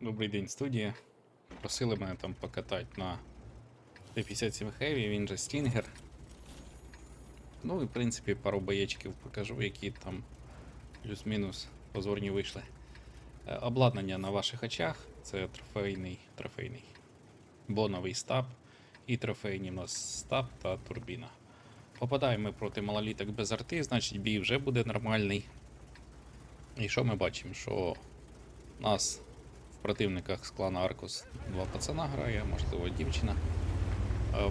Добрий день, студія. Просили мене там покатати на Т-57 Heavy, він же Стінгер. Ну і в принципі пару боєчків покажу, які там плюс-мінус позорні вийшли. Е, Обладнання на ваших очах це трофейний, трофейний боновий стаб і трофейні в нас стаб та турбіна. Попадаємо проти малоліток без арти, значить бій вже буде нормальний. І що ми бачимо? Що у нас противниках з клана Аркос два пацана грає, можливо, дівчина. Е,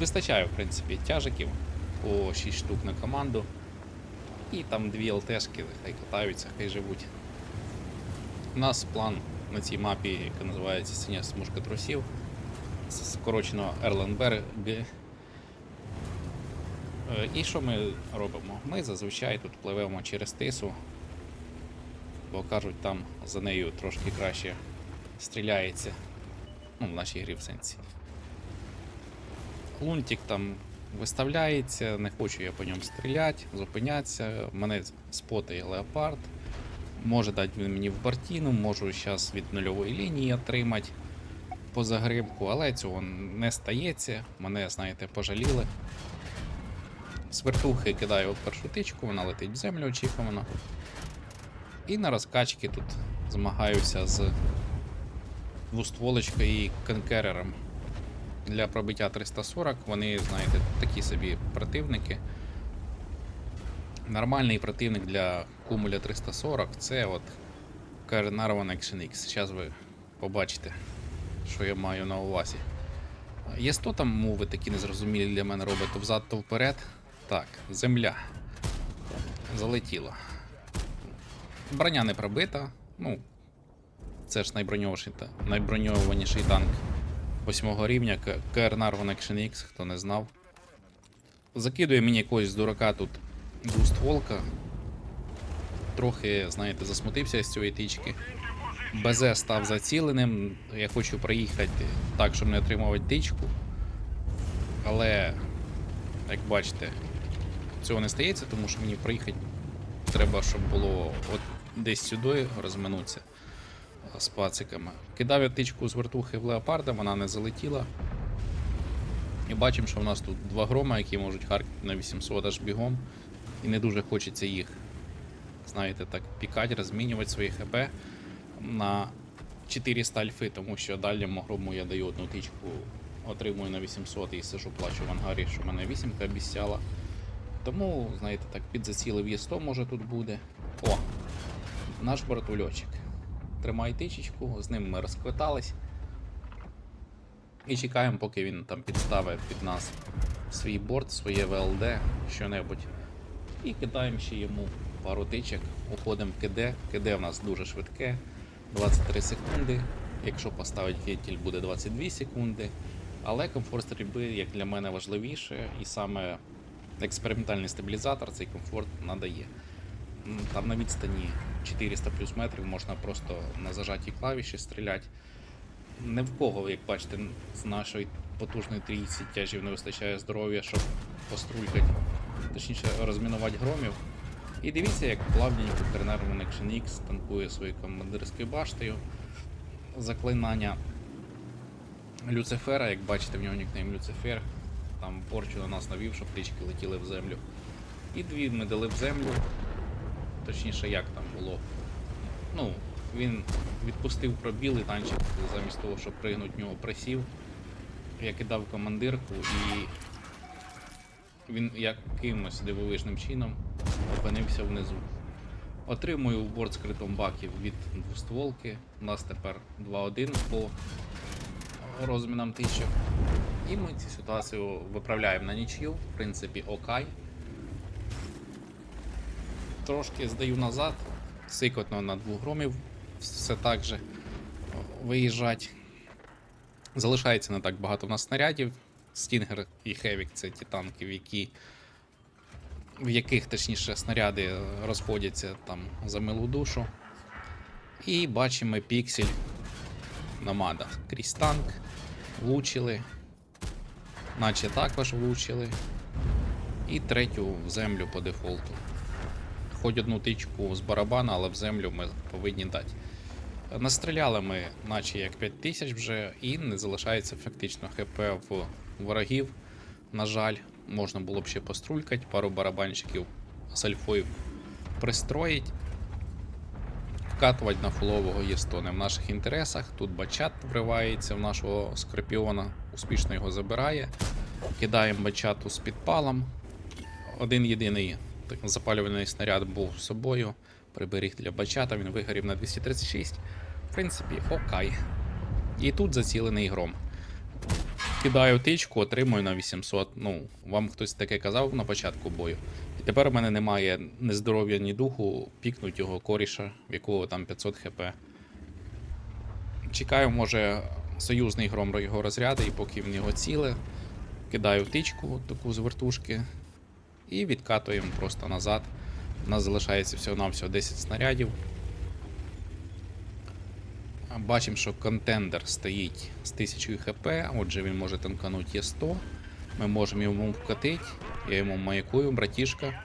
Вистачає, в принципі, тяжиків по 6 штук на команду. І там дві ЛТшки, хай катаються, хай живуть. У нас план на цій мапі, яка називається Синя смужка трусів. Скорочено Ерленберг. І що ми робимо? Ми зазвичай тут пливемо через тису, бо кажуть, там за нею трошки краще стріляється. Ну, в нашій грі в сенсі. Лунтик там виставляється, не хочу я по ньому стріляти, зупинятися. Мене спотає леопард. Може дати він мені в бортіну, можу зараз від нульової лінії отримати по загрибку, але цього не стається. Мене, знаєте, пожаліли. З вертухи кидаю першу тичку, вона летить в землю очікувано. І на розкачки тут змагаюся з двустволочкою і конкерером. Для пробиття 340 вони, знаєте, такі собі противники. Нормальний противник для кумуля 340 це от Carnarvon Action X. Зараз ви побачите, що я маю на увазі. Є 100 там мови такі незрозумілі для мене робить то взад, то вперед. Так, земля. Залетіло. Броня не пробита. Ну, це ж найброньованіший, танк 8 рівня К- Carnarvon Action X, хто не знав. Закидує мені якогось дурака тут двустволка. Трохи, знаєте, засмутився з цієї тички. БЗ став заціленим. Я хочу проїхати так, щоб не отримувати тичку. Але, як бачите, цього не стається, тому що мені проїхати треба, щоб було от десь сюди розминутися а, з пациками. Кидав я тичку з вертухи в леопарда, вона не залетіла. І бачимо, що в нас тут два грома, які можуть харкати на 800 аж бігом. І не дуже хочеться їх, знаєте, так пікати, розмінювати свої ХП на 400 альфи, тому що дальньому грому я даю одну тичку, отримую на 800 і сижу, плачу в ангарі, що мене 8 обіцяла. Тому, знаєте, так, під зацілив є 100 може тут буде. О! Наш братульочок. Тримай тичечку, з ним ми розквитались. І чекаємо, поки він там підставить під нас свій борт, своє ВЛД, що-небудь. І кидаємо ще йому пару тичок, уходимо в КД. КД в нас дуже швидке, 23 секунди. Якщо поставить фітіль, буде 22 секунди. Але комфорт стрільби, як для мене, важливіше, і саме експериментальний стабілізатор цей комфорт надає. Там на відстані 400 плюс метрів можна просто на зажатій клавіші стріляти. Не в кого, як бачите, з нашої потужної трійці тяжів не вистачає здоров'я, щоб пострулькати, точніше розмінувати громів. І дивіться, як плавненько Carnarvon Action X танкує своєю командирською баштою. Заклинання Люцифера, як бачите, в нього нікнейм Люцифер. Там порчу на нас навів, щоб птички летіли в землю. І дві ми дали в землю. Точніше, як там було. Ну, він відпустив пробіл і танчик замість того, щоб пригнути в нього присів. Я кидав командирку і він якимось дивовижним чином опинився внизу. Отримую борт з критом баків від двостволки. У нас тепер 2-1 по розмінам тисячок. І ми цю ситуацію виправляємо на нічю. В принципі, окай. Трошки здаю назад, сикотно на двох громів, все так же виїжджать. Залишається не так багато в нас снарядів. Стінгер і Хевік це ті танки, в які. В яких точніше снаряди розходяться там за милу душу. І бачимо піксель намада. Крізь танк. Влучили. Наче також влучили. І третю в землю по дефолту. Хоч одну тичку з барабана, але в землю ми повинні дати. Настріляли ми, наче як 5 тисяч вже, і не залишається фактично ХП в ворогів. На жаль, можна було б ще пострулькати, пару барабанщиків з альфою пристроїть. Вкатувати на фулового ЄСТО не в наших інтересах. Тут бачат вривається в нашого скорпіона, успішно його забирає. Кидаємо бачату з підпалом. Один єдиний запалювальний снаряд був з собою. Приберіг для бачата, він вигорів на 236. В принципі, окей. І тут зацілений гром. Кидаю тичку, отримую на 800. Ну, вам хтось таке казав на початку бою. І тепер у мене немає ні здоров'я, ні духу пікнуть його коріша, в якого там 500 хп. Чекаю, може, союзний гром його розряди, і поки в нього ціле. Кидаю тичку таку з вертушки і відкатуємо просто назад. У нас залишається всього-навсього 10 снарядів. Бачимо, що контендер стоїть з 1000 хп, отже він може танкануть є 100. Ми можемо йому вкатити. Я йому маякую, братішка.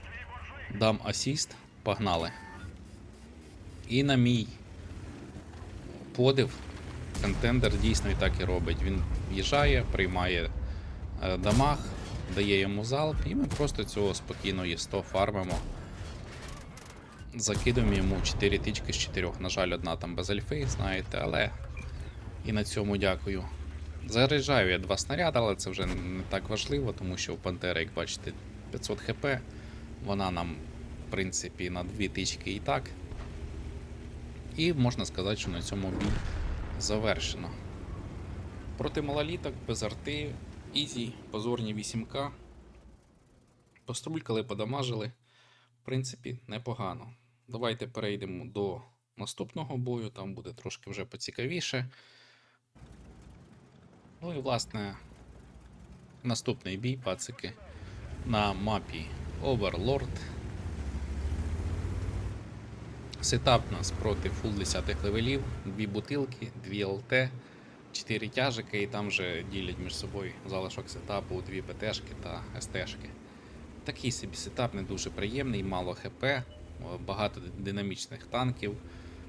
Дам асіст. Погнали. І на мій подив, контендер дійсно і так і робить. Він в'їжджає, приймає е, дамаг, дає йому залп, і ми просто цього спокійно є 100 фармимо. Закидуємо йому 4 тички з 4. На жаль, одна там без альфи, знаєте, але і на цьому дякую. Заряджаю я два снаряди, але це вже не так важливо, тому що у Пантери, як бачите, 500 хп. Вона нам, в принципі, на дві тички і так. І можна сказати, що на цьому бій завершено. Проти малоліток без арти, ізі, позорні 8К. Пострулькали, подамажили. В принципі, непогано. Давайте перейдемо до наступного бою, там буде трошки вже поцікавіше. Ну і власне, наступний бій, пацики, на мапі Overlord. Сетап нас проти фул 10 левелів, дві бутилки, дві ЛТ, 4 тяжики, і там вже ділять між собою залишок сетапу, дві ПТшки та СТшки. Такий собі сетап не дуже приємний, мало ХП, багато динамічних танків,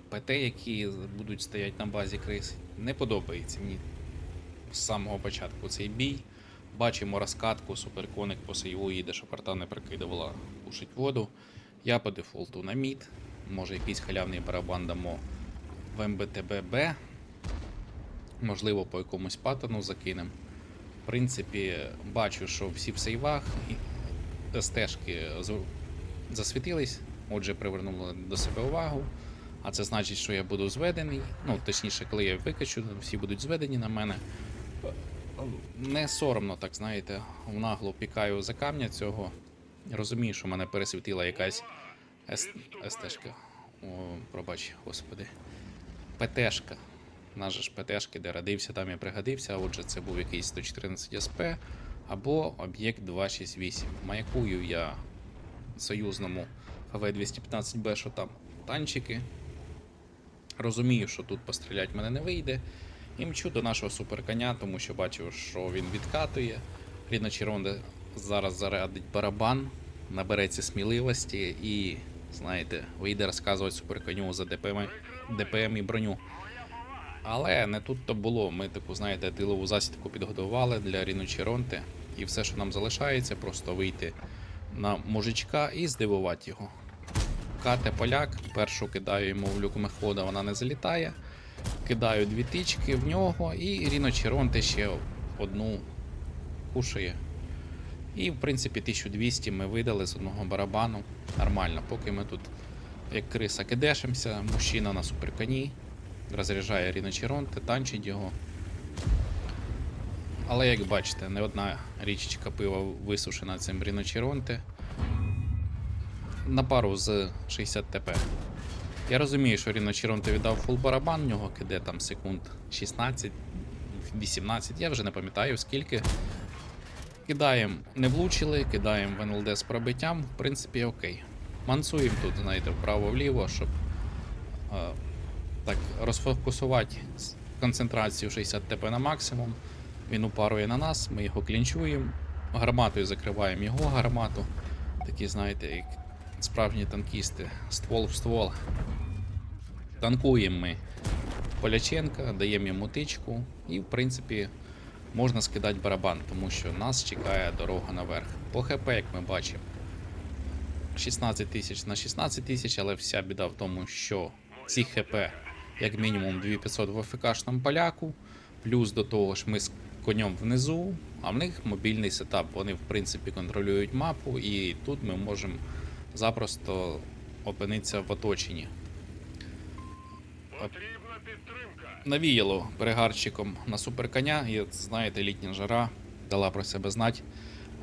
ПТ, які будуть стояти на базі крис. Не подобається мені з самого початку цей бій. Бачимо розкатку, суперконик по сейву їде, щоб арта не прикидувала, пушить воду. Я по дефолту на мід. Може якийсь халявний барабан дамо в МБТББ. Можливо, по якомусь паттерну закинемо. В принципі, бачу, що всі в сейвах. з- засвітились, отже, привернули до себе увагу. А це значить, що я буду зведений. Ну, точніше, коли я викачу, всі будуть зведені на мене. Не соромно, так знаєте, в нагло пікаю за камня цього. Розумію, що мене пересвітила якась С... СТшка. О, пробач, господи. ПТшка. Наш ж ПТшки, де родився, там і пригодився. Отже, це був якийсь 114 СП або об'єкт 268. Маякую я союзному ХВ-215Б, що там танчики. Розумію, що тут постріляти мене не вийде. І мчу до нашого суперконя, тому що бачу, що він відкатує. Рідна Черонде зараз зарядить барабан, набереться сміливості і, знаєте, вийде розказувати суперконю за ДПМ, ДПМ і броню. Але не тут то було. Ми таку, знаєте, тилову засідку підготували для Ріно Черонте. І все, що нам залишається, просто вийти на мужичка і здивувати його. Кате поляк, першу кидаю йому в люк мехода, вона не залітає. Кидаю дві тички в нього, і Ріно Черонте ще одну кушає. І, в принципі, 1200 ми видали з одного барабану. Нормально, поки ми тут, як криса, кидешимося, мужчина на суперконі, розряджає Ріно Черонте, танчить його. Але як бачите, не одна річечка пива висушена цим Ріно Черонте. На пару з 60 ТП. Я розумію, що Ріно Черонте віддав фул барабан, в нього киде там секунд 16, 18, я вже не пам'ятаю скільки. Кидаємо, не влучили, кидаємо в НЛД з пробиттям, в принципі, окей. Мансуємо тут, знаєте, вправо-вліво, щоб е, так розфокусувати концентрацію 60 ТП на максимум. Він упарує на нас, ми його клінчуємо, гарматою закриваємо його гармату. Такі, знаєте, як справжні танкісти, ствол в ствол. Танкуємо ми Поляченка, даємо йому тичку і, в принципі, можна скидати барабан, тому що нас чекає дорога наверх. По ХП, як ми бачимо, 16 тисяч на 16 тисяч, але вся біда в тому, що ці ХП, як мінімум 2500 в АФКшному поляку, плюс до того ж ми з конем внизу, а в них мобільний сетап. Вони, в принципі, контролюють мапу, і тут ми можемо запросто опинитися в оточенні. Потрібна підтримка. Навіяло перегарчиком на суперконя, і знаєте, літня жара дала про себе знати.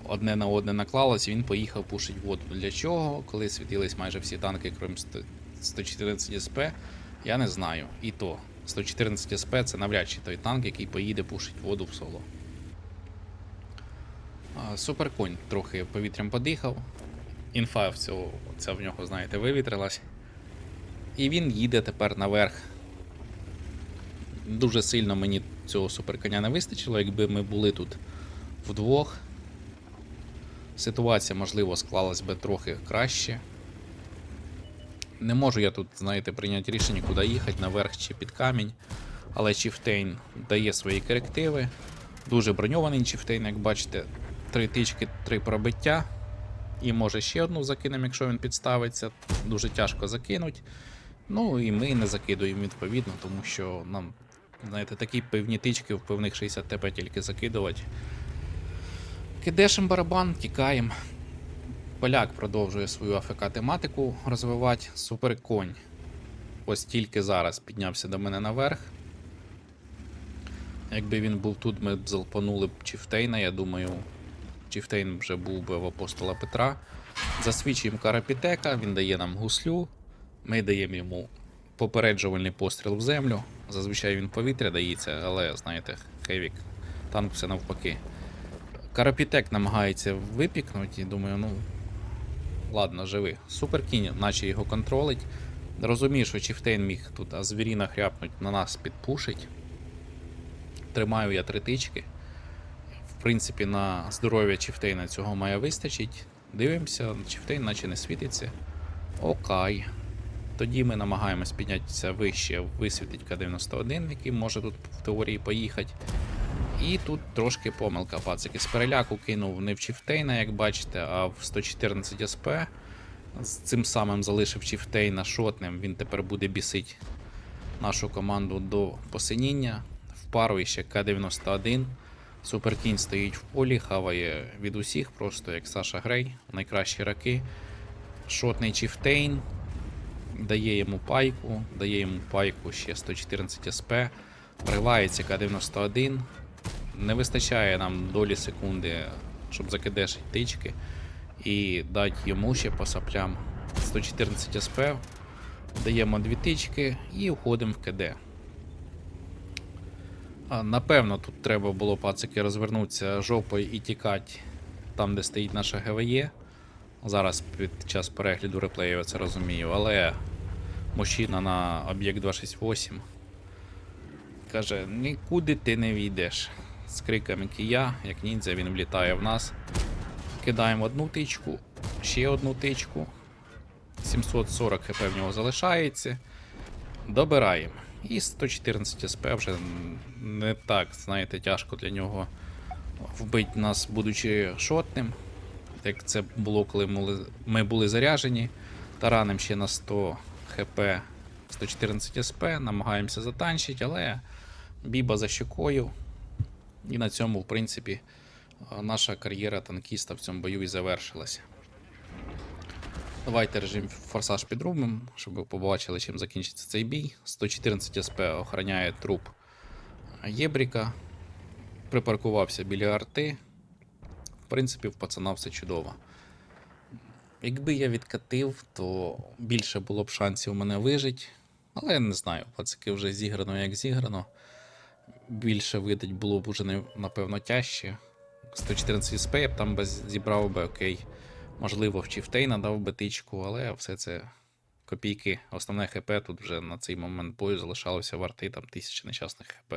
Одне на одне наклалось, він поїхав пушить воду. Для чого? Коли світились майже всі танки, крім 100 114 СП, я не знаю. І то 114 СП це навряд чи той танк, який поїде пушить воду в соло. Суперконь трохи повітрям подихав. Інфа в цього, ця в нього, знаєте, вивітрилась. І він їде тепер наверх. Дуже сильно мені цього суперконя не вистачило, якби ми були тут вдвох. Ситуація, можливо, склалась би трохи краще. Не можу я тут, знаєте, прийняти рішення, куди їхати, наверх чи під камінь. Але Чіфтейн дає свої корективи. Дуже броньований Чіфтейн, як бачите, три тички, три пробиття. І може ще одну закинемо, якщо він підставиться. Дуже тяжко закинуть. Ну і ми не закидуємо відповідно, тому що нам, знаєте, такі певні тички в певних 60 ТП тільки закидувати. Кидешем барабан, тікаємо. Поляк продовжує свою АФК тематику розвивати. Суперконь. Ось тільки зараз піднявся до мене наверх. Якби він був тут, ми б залпанули б Чіфтейна, я думаю. Чіфтейн вже був би в апостола Петра. Засвідчуємо Карапітека, він дає нам гуслю. Ми даємо йому попереджувальний постріл в землю. Зазвичай він повітря дається, але знаєте, Хевік, танк все навпаки. Карапітек намагається випікнути, і думаю, ну. Ладно, живи. Суперкінь, наче його контролить. Розумію, що Чіфтейн міг тут а звіріна хряпнуть на нас підпушить. Тримаю я три тички. В принципі, на здоров'я Чіфтейна цього має вистачить. Дивимося, Чіфтейн наче не світиться. Окей. Тоді ми намагаємось піднятися вище, висвітить К-91, який може тут в теорії поїхати. І тут трошки помилка, пацики. З переляку кинув не в Чіфтейна, як бачите, а в 114 СП. З цим самим залишив Чіфтейна шотним. Він тепер буде бісить нашу команду до посиніння. В пару ще К-91. Суперкінь стоїть в полі, хаває від усіх, просто як Саша Грей, найкращі раки. Шотний Чіфтейн. Дає йому пайку, дає йому пайку ще 114 СП. Вривається К-91. Не вистачає нам долі секунди, щоб закидешити тички. І дати йому ще по саплям 114 СП. Даємо дві тички і уходимо в КД. Напевно, тут треба було пацики розвернутися жопою і тікати там, де стоїть наша ГВЄ. Зараз під час перегляду реплею я це розумію, але мужчина на об'єкт 268 каже: нікуди ти не війдеш. З криками кія, як ніндзя, він влітає в нас. Кидаємо одну тичку, ще одну тичку. 740 хп в нього залишається. Добираємо. І 114 СП вже не так, знаєте, тяжко для нього вбити нас, будучи шотним. Як це було, коли ми- були заряжені. Тараним ще на 100 хп 114 СП, намагаємося затанчити, але біба за щокою. І на цьому, в принципі, наша кар'єра танкіста в цьому бою і завершилася. Давайте режим форсаж підробимо, щоб ви побачили, чим закінчиться цей бій. 114 СП охороняє труп Єбріка. Припаркувався біля арти. В принципі, в пацана все чудово. Якби я відкатив, то більше було б шансів мене вижити. Але я не знаю, пацики вже зіграно як зіграно. Більше видать було б уже напевно тяжче. 114 СП б там зібрав би окей. Можливо, в Чіфтейна дав би тичку, але все це копійки. Основне ХП тут вже на цей момент бою залишалося варти там тисячі нещасних ХП.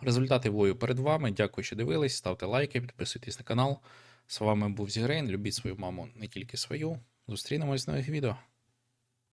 Результати бою перед вами. Дякую, що дивились. Ставте лайки, підписуйтесь на канал. З вами був Зігрейн. Любіть свою маму, не тільки свою. Зустрінемось в нових відео.